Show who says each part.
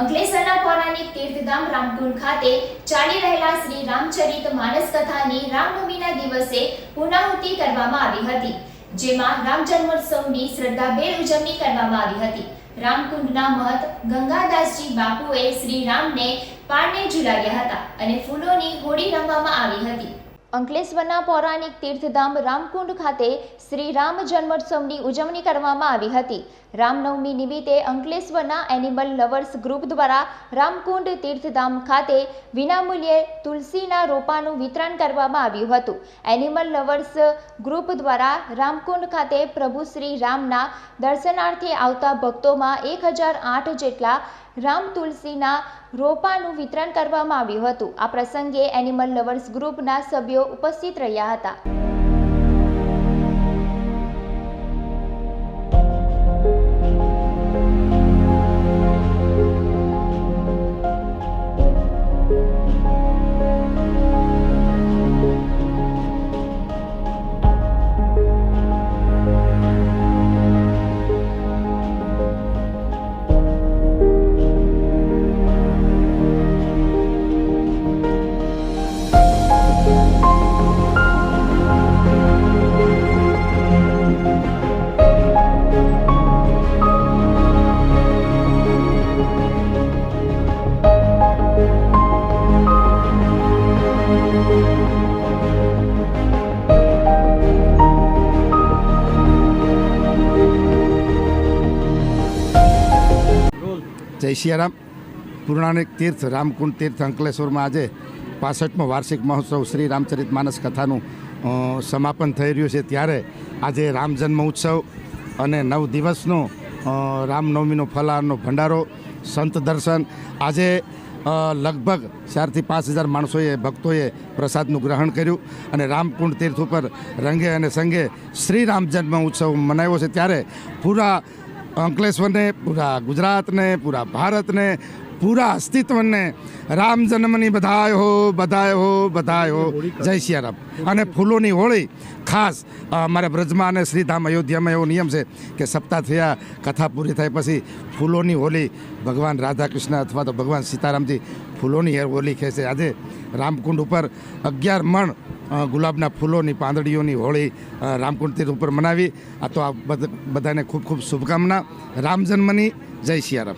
Speaker 1: અંકલેશ્વરના પૌરાણિક તીર્થધામ રામકુંડ ખાતે ચાલી રહેલા શ્રી રામચરિત માનસ કથાની રામનવમીના દિવસે પૂર્ણાહુતિ કરવામાં આવી હતી, જેમાં રામ જન્મોત્સવની શ્રદ્ધાભેર ઉજવણી કરવામાં આવી હતી. રામકુંડના મહંત ગંગાદાસજી બાપુએ શ્રી રામને પારને ઝુલાવ્યા હતા અને ફૂલોની હોડી રમવામાં આવી હતી. અંકલેશ્વરના પૌરાણિક તીર્થધામ રામકુંડ ખાતે શ્રી રામ જન્મોત્સવની ઉજવણી કરવામાં આવી હતી. રામનવમી નિમિત્તે અંકલેશ્વરના એનિમલ લવર્સ ગ્રુપ દ્વારા રામકુંડ તીર્થધામ ખાતે વિનામૂલ્યે તુલસીના રોપાનું વિતરણ કરવામાં આવ્યું હતું. એનિમલ લવર્સ ગ્રુપ દ્વારા રામકુંડ ખાતે પ્રભુ શ્રી રામના દર્શનાર્થે આવતા ભક્તોમાં એક જેટલા રામ તુલસીના રોપાનું વિતરણ કરવામાં આવ્યું હતું. આ પ્રસંગે એનિમલ લવર્સ ગ્રુપના સભ્યો ઉપસ્થિત રહ્યા હતા.
Speaker 2: જય સિયારામ પૂર્ણાનિક તીર્થ રામકુંડ તીર્થ અંકલેશ્વરમાં આજે પાસઠમો વાર્ષિક મહોત્સવ શ્રી રામચરિત માનસ કથાનું સમાપન થઈ રહ્યું છે. ત્યારે આજે રામ જન્મ ઉત્સવ અને નવ દિવસનો રામનવમીનો ફલાહારનો ભંડારો, સંત દર્શન. આજે લગભગ ચારથી પાંચ હજાર માણસોએ, ભક્તોએ પ્રસાદનું ગ્રહણ કર્યું અને રામકુંડ તીર્થ ઉપર રંગે અને સંગે શ્રી રામ જન્મ ઉત્સવ મનાવ્યો છે. ત્યારે પૂરા અંકલેશ્વરને, પૂરા ગુજરાતને, પૂરા ભારતને, પૂરા અસ્તિત્વને રામ જન્મની બધાય હો બધાય હો બધાય હો. જય સિયારામ અને ફૂલોની હોળી ખાસ અમારા બ્રજમાં અને શ્રીધામ અયોધ્યામાં એવો નિયમ છે કે સપ્તાહ થયા, કથા પૂરી થાય પછી ફૂલોની હોળી ભગવાન રાધાકૃષ્ણ અથવા તો ભગવાન સીતારામજી ફૂલોની હે- હોળી ખેંચે આજે રામકુંડ ઉપર અગિયાર મણ ગુલાબના ફૂલોની પાંદડીઓની હોળી રામકુંડ તીર્થ ઉપર મનાવી. આ તો આ બધ- બધાને ખૂબ ખૂબ શુભકામના. રામ જન્મની. જય સિયારામ